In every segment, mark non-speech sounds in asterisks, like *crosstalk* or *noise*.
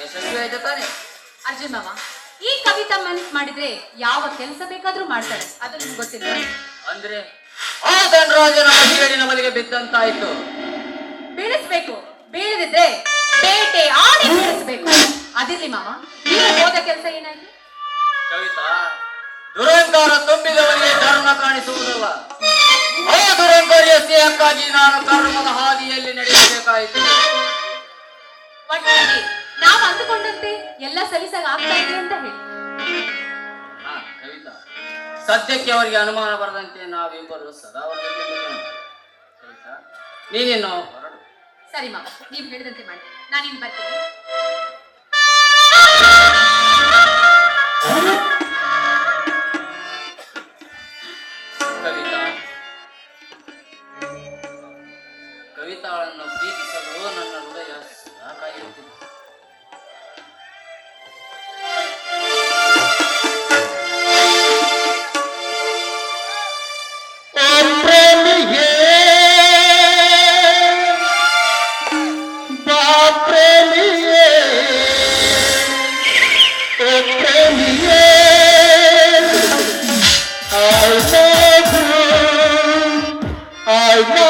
ಯಶಸ್ವಿ ಆಯ್ತು ತಾನೆ ಅರ್ಜುನ್ ಮಾವ ಈ ಕವಿತಾ ಮನಸ್ ಮಾಡಿದ್ರೆ ಯಾವ ಕೆಲಸ ಬೇಕಾದ್ರೂ ಮಾಡ್ತಾರೆ. ಅದು ನಿಮ್ಗೆ ಗೊತ್ತಿಲ್ಲ ಅಂದ್ರೆ ಆ ಧನರಾಜನ ಮಹಿಳೆಯ ನಮಗೆ ಬಿದ್ದಂತಾಯ್ತು. ಬೀಳಿಸ್ಬೇಕು. ಬೀಳದಿದ್ರೆ ಬೇಟೆ ಆಡಿ ಬೀಳಿಸ್ಬೇಕು. ಅದಿರ್ಲಿ ಮಾಮ ನೀವು ಹೋದ ಕೆಲಸ ಏನಾಯ್ತು? ಕವಿತಾ ದುರಂಕಾರ ತುಂಬಿದವರಿಗೆ ಧರ್ಮ ಕಾಣಿಸುವುದಿಲ್ಲ ಆ ದುರಂಕಾರಿಯ ಸ್ನೇಹಕ್ಕಾಗಿ ನಾನು ಕರ್ಮದ ಹಾದಿಯಲ್ಲಿ ನಡೆಯಬೇಕಾಯಿತು. ಒಟ್ಟಾಗಿ ನಾವು ಅಂದುಕೊಂಡಂತೆ ಎಲ್ಲ ಸಲೀಸಾಗಿ ಆಗ್ತಾ ಇದೆ ಅಂತ ಹೇಳಿ. ಹಾ, ಕವಿತಾ. ಸದ್ಯಕ್ಕೆ ಅವರಿಗೆ ಅನುಮಾನ ಬರದಂತೆ ನಾವಿಬ್ಬರು ಸದಾ ಅವರ ಜೊತೆ. ಕವಿತಾ ಹೊರಡು. ಸರಿ ಮಾವ ನೀವು ಹೇಳಿದಂತೆ ಮಾಡಿ. ನಾನಿನ್ ಬರ್ತೀನಿ. No.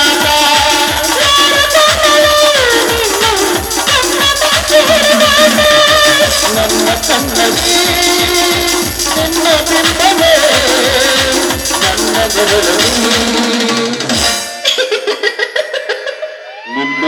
ನನ್ನ ಕಣ್ಣದೇ ನಿನ್ನ ಬಿಂಬವೇ ನನ್ನ ಬೆರಳಲ್ಲಿ ನಿನ್ನ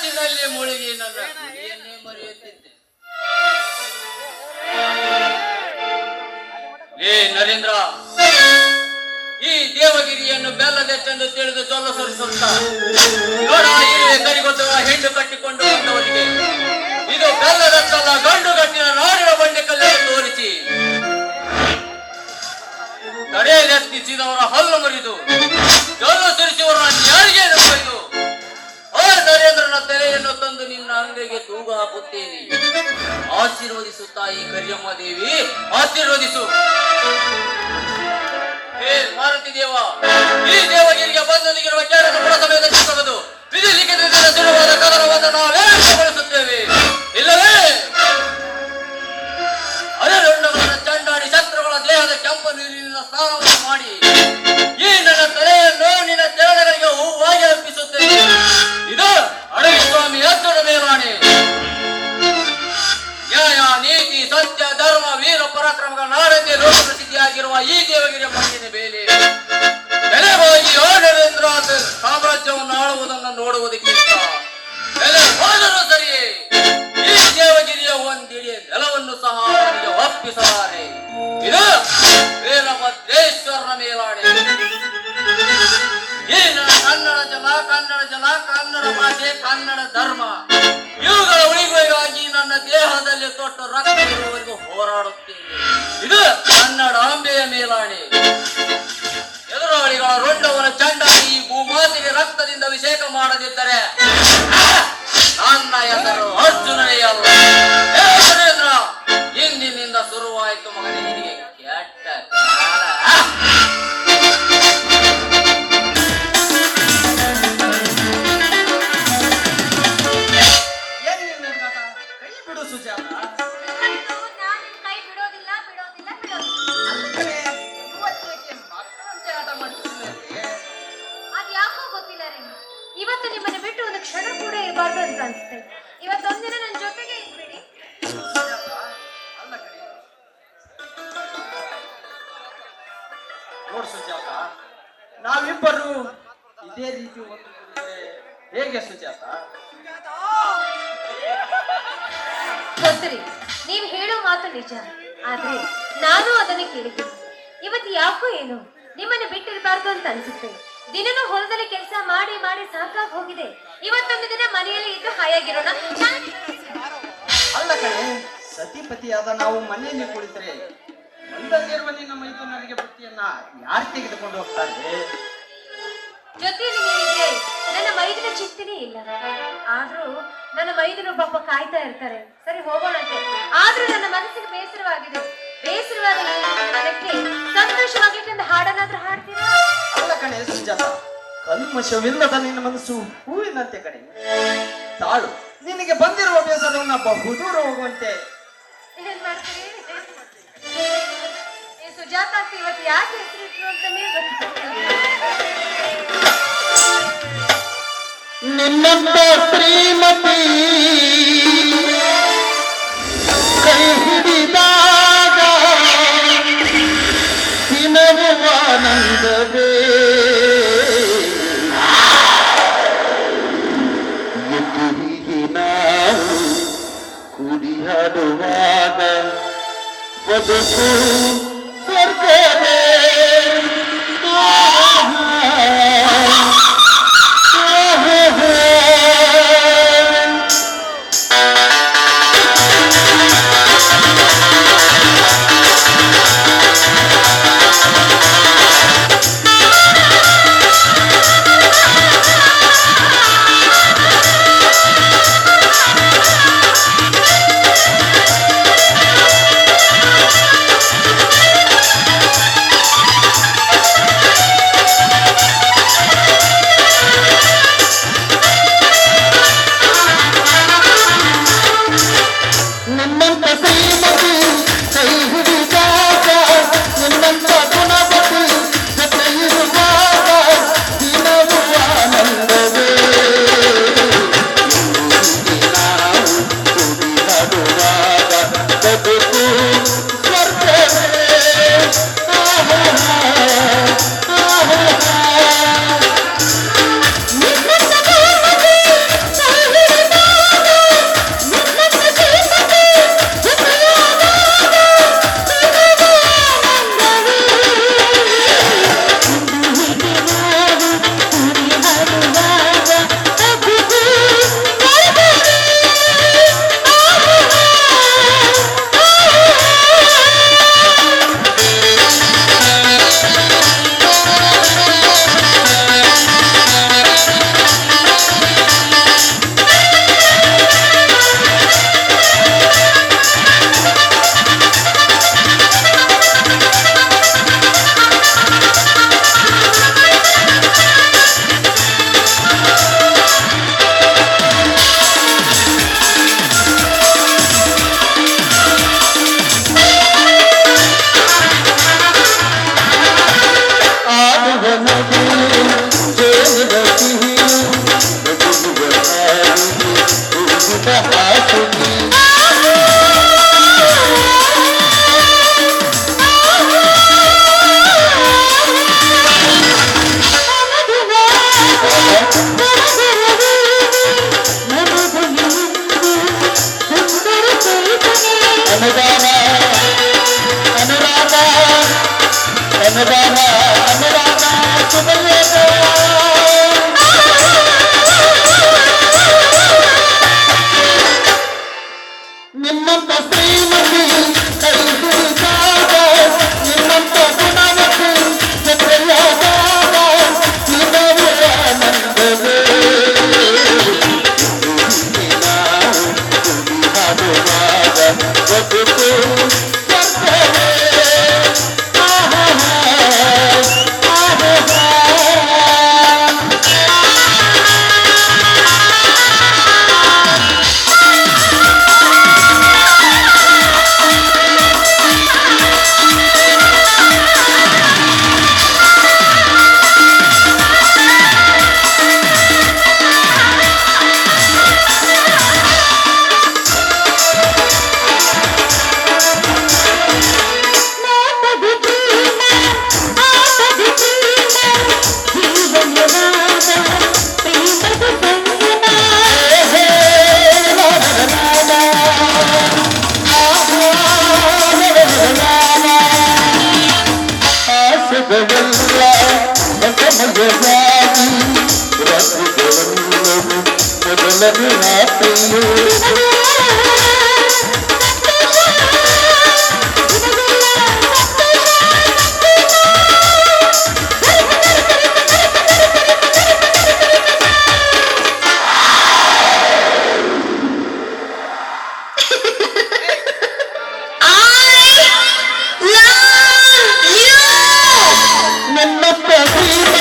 ಧ್ಯಾನದಲ್ಲಿ ಮುಳುಗಿ ನನ್ನ ಗುರಿಯನ್ನೇ ಮರೆಯುತ್ತಿದ್ದೆ. ಏ ನರೇಂದ್ರ, ಈ ದೇವಗಿರಿಯನ್ನು ಬೆಲ್ಲದೆಚ್ಚೆಂದು ತಿಳಿದು ಸೊಲ್ಲ ಸುರಿಸುತ್ತ ನೋಡ ಹೆಣ್ಣು ಕಟ್ಟಿಕೊಂಡು ಬಂದವರಿಗೆ ಇದು ಬೆಲ್ಲದತ್ತಲ್ಲ ಗಂಡು ಗಟ್ಟಿನ ನಾಡಿನ ಬಂಡೆ ಕಲ್ಲನ್ನು ತೋರಿಸಿ. ತಡೆಯಲೆತ್ತಿಸಿದವರ ಹಲ್ಲು ಮುರಿದು ಜೊಲ್ಲು ಸುರಿಸುವವರ ಆಶೀರ್ವದಿಸು ತಾಯಿ ಕರಿಯಮ್ಮ ದೇವಿ, ಆಶೀರ್ವದಿಸು. ಹೇ ಮಾರುತಿ ದೇವ, ಈ ದೇವಗಿರಿಗೆ ಬಂದು ನಿಗಿರುವ ಕೇರಳ ಪುರಸಭೆಯ ವಿಧಿ ಲಿಖಿತ ಕದನವನ್ನು ನಾವೇ ಬಳಸುತ್ತೇವೆ ಇಲ್ಲವೇ? ಅರೆರೊಂಡಗಳ ಚಂಡಾಡಿ ಶತ್ರುಗಳ ದೇಹದ ಕೆಂಪು ನೀರಿನಿಂದ ಸ್ನಾನವನ್ನು ಮಾಡಿ. ನಾಡಕ್ಕೆ ಲೋಕ ಪ್ರಸಿದ್ಧಿಯಾಗಿರುವ ಈ ದೇವಗಿರಿಯ ಮಣ್ಣಿನ ಬೇಲೆ. ಬೆಲೆವಾಗಿ ನರೇಂದ್ರ ಸಾಮ್ರಾಜ್ಯವನ್ನು ಆಳುವುದನ್ನು ನೋಡುವುದಕ್ಕಿಂತ ಬೆಲೆ ಹೋದರೂ ಸರಿಯೇ ಈ ದೇವಗಿರಿಯ ಒಂದಿಡಿಯ ನೆಲವನ್ನು ಸಹ ಅವರಿಗೆ ಒಪ್ಪಿಸಲಾರೆ ಇದು ವೀರಭದ್ರೇಶ್ವರನ ಮೇಲಾಣೆ ಈ ಕನ್ನಡ ಜನ ಕನ್ನಡ ಜನ, ಕನ್ನಡ ಭಾಷೆ, ಕನ್ನಡ ಧರ್ಮ. ಇವುಗಳ ಉಳಿವಿಗಾಗಿ ನನ್ನ ದೇಹದಲ್ಲಿ ತೊಟ್ಟು ರಕ್ತ ಇರುವವರೆಗೂ ಹೋರಾಡುತ್ತೇನೆ. ಇದು ಕನ್ನಡಾಂಬೆಯ ಮೇಲಾಣೆ. ಎದುರಾಳಿಗಳ ರೊಂಡವರ ಚಂಡ ಈ ಭೂಮಾತಿಗೆ ರಕ್ತದಿಂದ ಅಭಿಷೇಕ ಮಾಡದಿದ್ದರೆ ನನ್ನ ಹೆಸರು ಅರ್ಜುನನೇ ಅಲ್ಲ. ಕೂಡ ಇರಬಾರ್ದು ಅಂತ ಅನ್ಸುತ್ತೆ. ಇವತ್ತೊಂದಿನ ನನ್ನ ಜೊತೆಗೆ ಇದ್ಬಿಡಿ. ನೋಡು ಸುಜಾತ ನಾವಿಬ್ಬರು ಇದೇ ರೀತಿ ಒಂದು ಹೇಗೆ ಸುಜಾತ? ಗೊತ್ತರಿ ನೀವು ಹೇಳೋ ಮಾತು ನಿಜ ಆದ್ರೆ ನಾನು ಅದನ್ನ ಕೇಳಿದ್ದೀನಿ. ಇವತ್ತು ಯಾಕೋ ಏನು ನಿಮ್ಮನ್ನ ಬಿಟ್ಟಿರಬಾರ್ದು ಅಂತ ಅನ್ಸುತ್ತೆ. ದಿನನೂ ಹೊಲದಲ್ಲಿ ಕೆಲಸ ಮಾಡಿ ಮಾಡಿ ಸಾಕಾಗಿ ಹೋಗಿದೆ. ಇವತ್ತೊಂದು ದಿನ ಮನೆಯಲ್ಲಿ ಇದ್ದು ಹಾಯಾಗಿರೋಣ. ಅಲ್ಲ ಕಣೆ ಸತಿಪತಿಯಾದ ನಾವು ಮನೆಯಲ್ಲಿ ಕುಳಿತರೆ ಒಂದಲ್ಲಿರುವ ನಿನ್ನ ಮೈದುನರಿಗೆ ಬುತ್ತಿಯನ್ನ ಯಾರು ತೆಗೆದುಕೊಂಡು ಹೋಗ್ತಾರೆ? ಜೊತೆಯಲ್ಲಿ ನೀವಿದ್ರೆ ನನ್ನ ಮೈದಿನ ಚಿಂತೆನೇ ಇಲ್ಲ. ಆದ್ರೂ ನನ್ನ ಮೈದಿನ ಪಾಪ ಕಾಯ್ತಾ ಇರ್ತಾರೆ. ಸರಿ ಹೋಗೋಣಂತೆ ಆದ್ರೂ ನನ್ನ ಮನಸ್ಸಿಗೆ ಬೇಸರವಾಗಿದೆ. ಬೇಸರವಾದ ಅದಕ್ಕೆ ನನಗೆ ಸಂತೋಷವಾಗ್ಲಿಕ್ಕೆ ಕಲ್ಮಶವಿಲ್ಲದ ನಿನ್ನ ಮನಸ್ಸು ಹೂವಿನಂತೆ ಕಣೆ ತಾಳು ನಿನಗೆ ಬಂದಿರುವ ಬೇಸರವನ್ನ ಬಹುದೂರ ಹೋಗುವಂತೆ. ಏನ್ ಮಾಡ್ತೀರಿ? ಈ ಸುಜಾತ ಅಂತ ಇವತ್ತು ಯಾಕೆ ಹೆಸರಿಟ್ರು ಅಂತಾನೆ ನಿನ್ನಂತ ಶ್ರೀಮತಿ ಕೈ ಹಿಡಿದಾಗ this is अनुराधा अनुराधा सुबह Thank you. Thank *laughs* you.